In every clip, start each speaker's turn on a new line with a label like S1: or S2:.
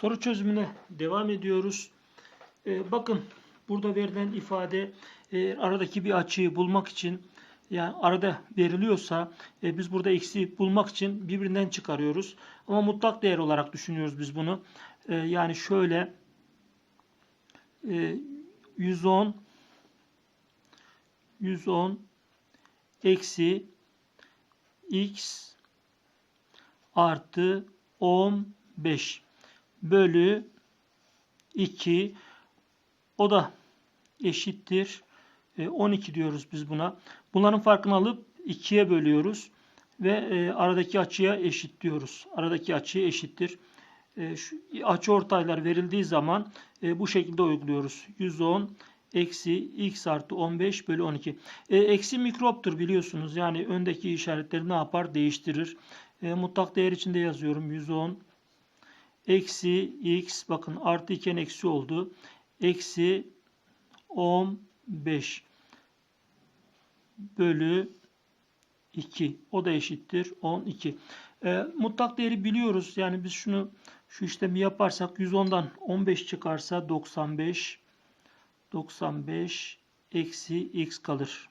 S1: Soru çözümüne devam ediyoruz. Ee, bakın burada verilen ifade e, aradaki bir açıyı bulmak için yani arada veriliyorsa e, biz burada eksi bulmak için birbirinden çıkarıyoruz. Ama mutlak değer olarak düşünüyoruz biz bunu. E, yani şöyle e, 110 110 eksi x artı 15 bölü 2 o da eşittir. E, 12 diyoruz biz buna. Bunların farkını alıp 2'ye bölüyoruz ve e, aradaki açıya eşit diyoruz. Aradaki açıya eşittir. E, şu açı ortaylar verildiği zaman e, bu şekilde uyguluyoruz. 110 eksi x artı 15 bölü 12. E, eksi mikroptur biliyorsunuz. Yani öndeki işaretleri ne yapar? Değiştirir. E, mutlak değer içinde yazıyorum. 110 eksi x bakın artı iken eksi oldu. Eksi 15 bölü 2. O da eşittir 12. E, mutlak değeri biliyoruz. Yani biz şunu şu işlemi yaparsak 110'dan 15 çıkarsa 95 95 eksi x kalır.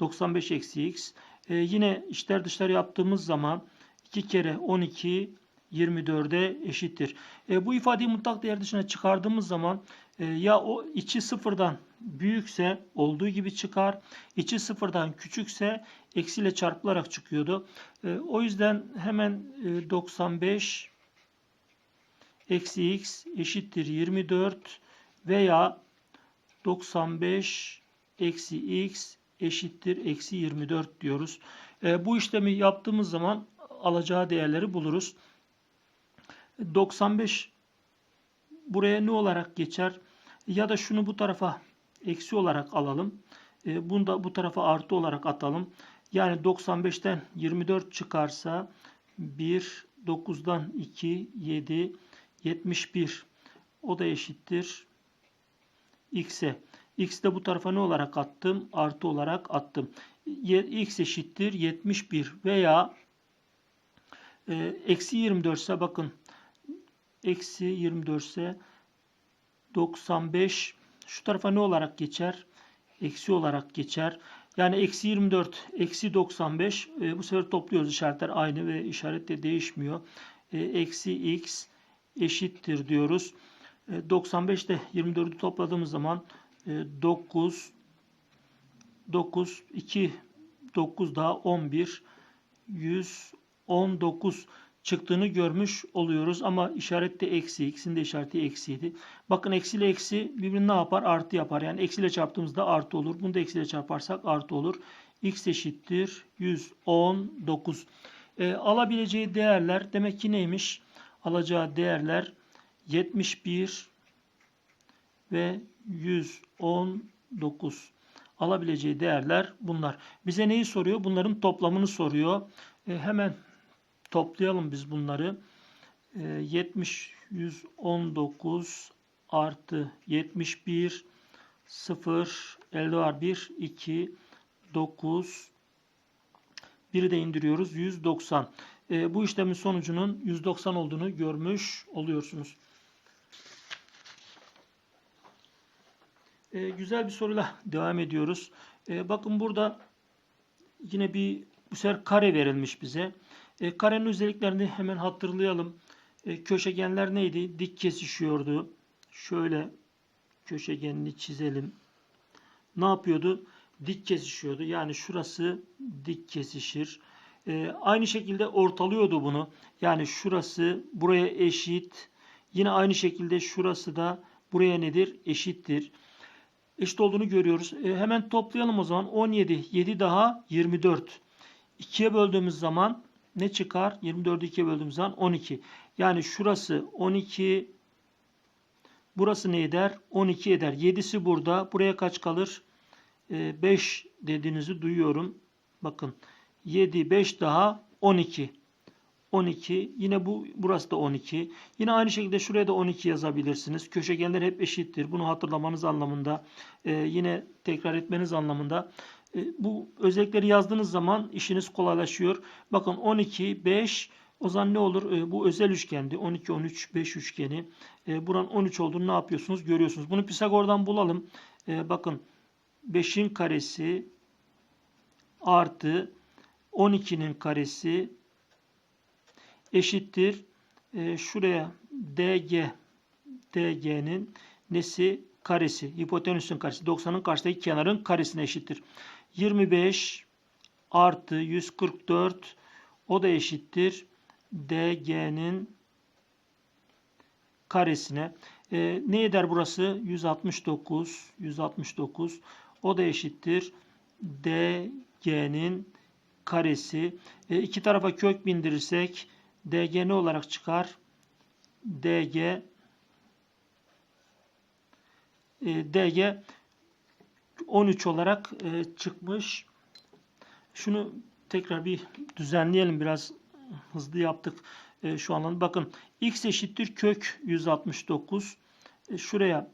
S1: 95 eksi x. E, yine içler dışlar yaptığımız zaman 2 kere 12 24'e eşittir. E, bu ifadeyi mutlak değer dışına çıkardığımız zaman e, ya o içi sıfırdan büyükse olduğu gibi çıkar. içi sıfırdan küçükse eksiyle çarpılarak çıkıyordu. E, o yüzden hemen e, 95 eksi x eşittir 24 veya 95 eksi x eşittir eksi 24 diyoruz. E, bu işlemi yaptığımız zaman alacağı değerleri buluruz. 95 buraya ne olarak geçer? Ya da şunu bu tarafa eksi olarak alalım. E, bunu da bu tarafa artı olarak atalım. Yani 95'ten 24 çıkarsa 1, 9'dan 2, 7, 71. O da eşittir x'e. X de bu tarafa ne olarak attım? Artı olarak attım. x eşittir 71 veya e, eksi 24 ise bakın eksi 24 ise 95 şu tarafa ne olarak geçer? Eksi olarak geçer. Yani eksi 24, eksi 95 e, bu sefer topluyoruz işaretler aynı ve işaret de değişmiyor. E, eksi x eşittir diyoruz. E, 95 ile 24'ü topladığımız zaman e, 9 9 2 9 daha 11 119 çıktığını görmüş oluyoruz. Ama işarette eksi. İkisinin de işareti eksiydi. Bakın eksi ile eksi birbirini ne yapar? Artı yapar. Yani eksi ile çarptığımızda artı olur. Bunu da eksi ile çarparsak artı olur. x eşittir 119. E, alabileceği değerler demek ki neymiş? Alacağı değerler 71 ve 119 alabileceği değerler bunlar. Bize neyi soruyor? Bunların toplamını soruyor. E, hemen toplayalım biz bunları. E, 70 119 artı 71 0 elde var 1 2 9 1'i de indiriyoruz 190. E, bu işlemin sonucunun 190 olduğunu görmüş oluyorsunuz. E, güzel bir soruyla devam ediyoruz. E, bakın burada yine bir bu sefer kare verilmiş bize. E, karenin özelliklerini hemen hatırlayalım. E, köşegenler neydi? Dik kesişiyordu. Şöyle köşegenini çizelim. Ne yapıyordu? Dik kesişiyordu. Yani şurası dik kesişir. E, aynı şekilde ortalıyordu bunu. Yani şurası buraya eşit. Yine aynı şekilde şurası da buraya nedir? Eşittir eşit olduğunu görüyoruz. E, hemen toplayalım o zaman. 17, 7 daha 24. 2'ye böldüğümüz zaman ne çıkar? 24'ü 2'ye böldüğümüz zaman 12. Yani şurası 12. Burası ne eder? 12 eder. 7'si burada. Buraya kaç kalır? E, 5 dediğinizi duyuyorum. Bakın 7, 5 daha 12. 12. Yine bu burası da 12. Yine aynı şekilde şuraya da 12 yazabilirsiniz. Köşegenler hep eşittir. Bunu hatırlamanız anlamında e, yine tekrar etmeniz anlamında bu özellikleri yazdığınız zaman işiniz kolaylaşıyor. Bakın 12, 5, O zaman ne olur? E, bu özel üçgendi. 12, 13, 5 üçgeni. E, buranın 13 olduğunu ne yapıyorsunuz? Görüyorsunuz. Bunu Pisagor'dan bulalım. E, bakın 5'in karesi artı 12'nin karesi eşittir. E, şuraya DG DG'nin nesi? Karesi. Hipotenüsün karesi. 90'ın karşıdaki kenarın karesine eşittir. 25 artı 144 o da eşittir. DG'nin karesine. E, ne eder burası? 169. 169. O da eşittir. DG'nin karesi. E, iki tarafa kök bindirirsek DG ne olarak çıkar? DG e, DG 13 olarak e, çıkmış. Şunu tekrar bir düzenleyelim. Biraz hızlı yaptık e, şu anlamda. Bakın x eşittir kök 169. E, şuraya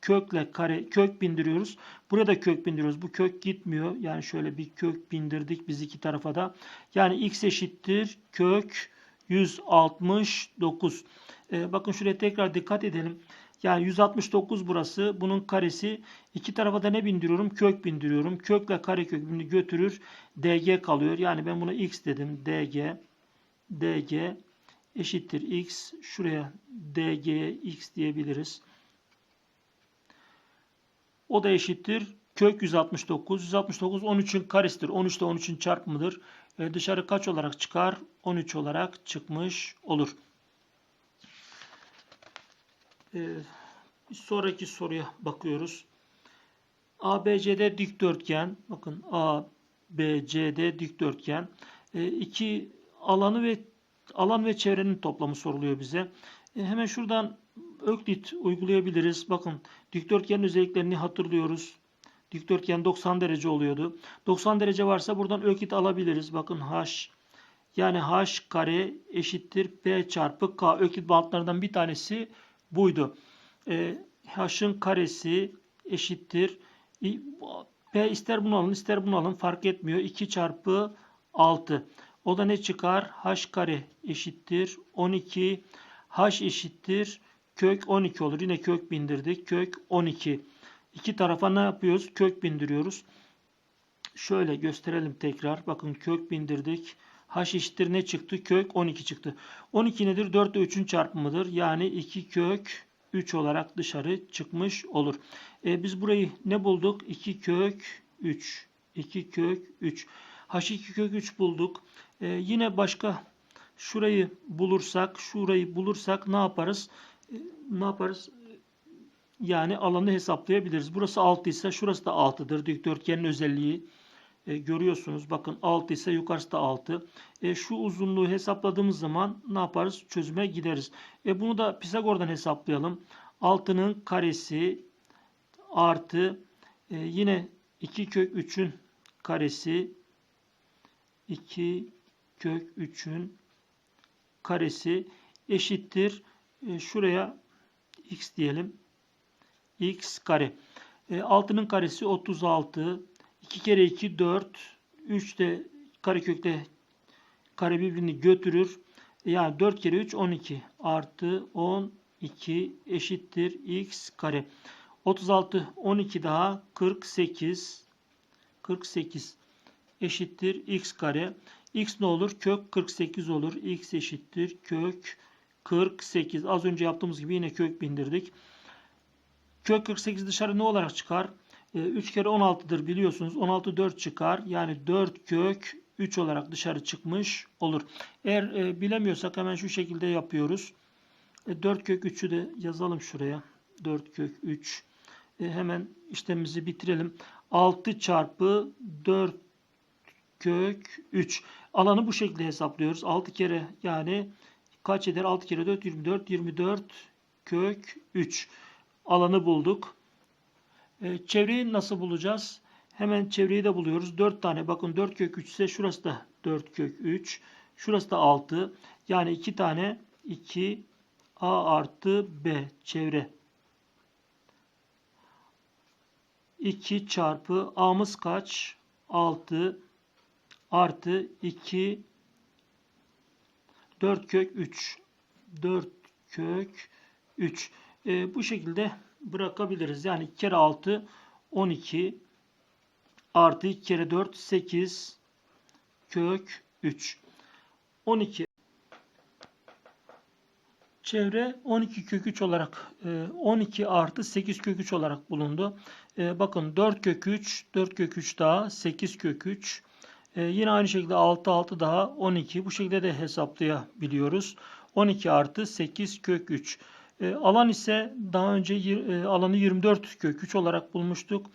S1: kökle kare kök bindiriyoruz. Burada kök bindiriyoruz. Bu kök gitmiyor. Yani şöyle bir kök bindirdik biz iki tarafa da. Yani x eşittir kök 169. E, bakın şuraya tekrar dikkat edelim. Yani 169 burası. Bunun karesi. İki tarafa da ne bindiriyorum? Kök bindiriyorum. Kökle kare kökünü götürür. dg kalıyor. Yani ben buna x dedim. dg dg eşittir x. Şuraya dg x diyebiliriz. O da eşittir. Kök 169. 169 13'ün karesidir. 13 de 13'ün çarpımıdır. E dışarı kaç olarak çıkar? 13 olarak çıkmış olur. E, bir sonraki soruya bakıyoruz. ABCD dikdörtgen. Bakın ABCD dikdörtgen. E, iki alanı ve alan ve çevrenin toplamı soruluyor bize. E, hemen şuradan Öklit uygulayabiliriz. Bakın dikdörtgenin özelliklerini hatırlıyoruz. Dikdörtgen 90 derece oluyordu. 90 derece varsa buradan öklit alabiliriz. Bakın h yani h kare eşittir p çarpı k. Öklit bantlarından bir tanesi buydu. E, h'ın karesi eşittir. P ister bunu alın ister bunu alın fark etmiyor. 2 çarpı 6. O da ne çıkar? h kare eşittir. 12 h eşittir. Kök 12 olur. Yine kök bindirdik. Kök 12. İki tarafa ne yapıyoruz? Kök bindiriyoruz. Şöyle gösterelim tekrar. Bakın kök bindirdik. H eşittir ne çıktı? Kök 12 çıktı. 12 nedir? 4 ile 3'ün çarpımıdır. Yani 2 kök 3 olarak dışarı çıkmış olur. E, biz burayı ne bulduk? 2 kök 3. 2 kök 3. H2 kök 3 bulduk. E, yine başka şurayı bulursak, şurayı bulursak ne yaparız? E, ne yaparız? Yani alanı hesaplayabiliriz. Burası 6 ise şurası da 6'dır. Dikdörtgenin özelliği e, görüyorsunuz. Bakın 6 ise yukarısı da 6. E, şu uzunluğu hesapladığımız zaman ne yaparız? Çözüme gideriz. E, bunu da Pisagor'dan hesaplayalım. 6'nın karesi artı e, yine 2 kök 3'ün karesi 2 kök 3'ün karesi eşittir. E, şuraya x diyelim. x kare. E, 6'nın karesi 36. 2 kere 2 4. 3 de karekökte kare birbirini götürür. E, yani 4 kere 3 12 artı 12 eşittir x kare. 36 12 daha 48 48 eşittir x kare. x ne olur? Kök 48 olur. x eşittir kök 48. Az önce yaptığımız gibi yine kök bindirdik. Kök 48 dışarı ne olarak çıkar? 3 ee, kere 16'dır biliyorsunuz. 16 4 çıkar. Yani 4 kök 3 olarak dışarı çıkmış olur. Eğer e, bilemiyorsak hemen şu şekilde yapıyoruz. 4 e, kök 3'ü de yazalım şuraya. 4 kök 3. E, hemen işlemimizi bitirelim. 6 çarpı 4 kök 3. Alanı bu şekilde hesaplıyoruz. 6 kere yani kaç eder? 6 kere 4 24. 24 kök 3. Alanı bulduk. E, çevreyi nasıl bulacağız? Hemen çevreyi de buluyoruz. 4 tane. Bakın 4 kök 3 ise şurası da 4 kök 3. Şurası da 6. Yani 2 tane 2 A artı B çevre. 2 çarpı A'mız kaç? 6 artı 2 4 kök 3. 4 kök 3. E, bu şekilde bırakabiliriz. Yani 2 kere 6 12 artı 2 kere 4 8 kök 3. 12 Çevre 12 kök 3 olarak e, 12 artı 8 kök 3 olarak bulundu. E, bakın 4 kök 3, 4 kök 3 daha 8 kök 3. E, yine aynı şekilde 6 6 daha 12. Bu şekilde de hesaplayabiliyoruz. 12 artı 8 kök 3. E, alan ise daha önce e, alanı 24 kök 3 olarak bulmuştuk.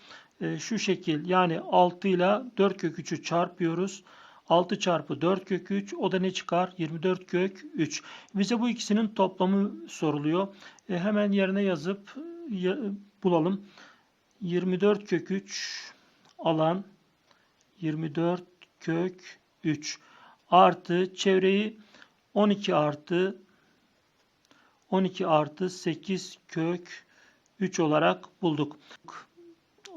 S1: E, şu şekil yani 6 ile 4 kök 3'ü çarpıyoruz. 6 çarpı 4 kök 3 o da ne çıkar? 24 kök 3. Bize bu ikisinin toplamı soruluyor. E, hemen yerine yazıp ya- bulalım. 24 kök 3 alan 24 kök 3 artı çevreyi 12 artı 12 artı 8 kök 3 olarak bulduk.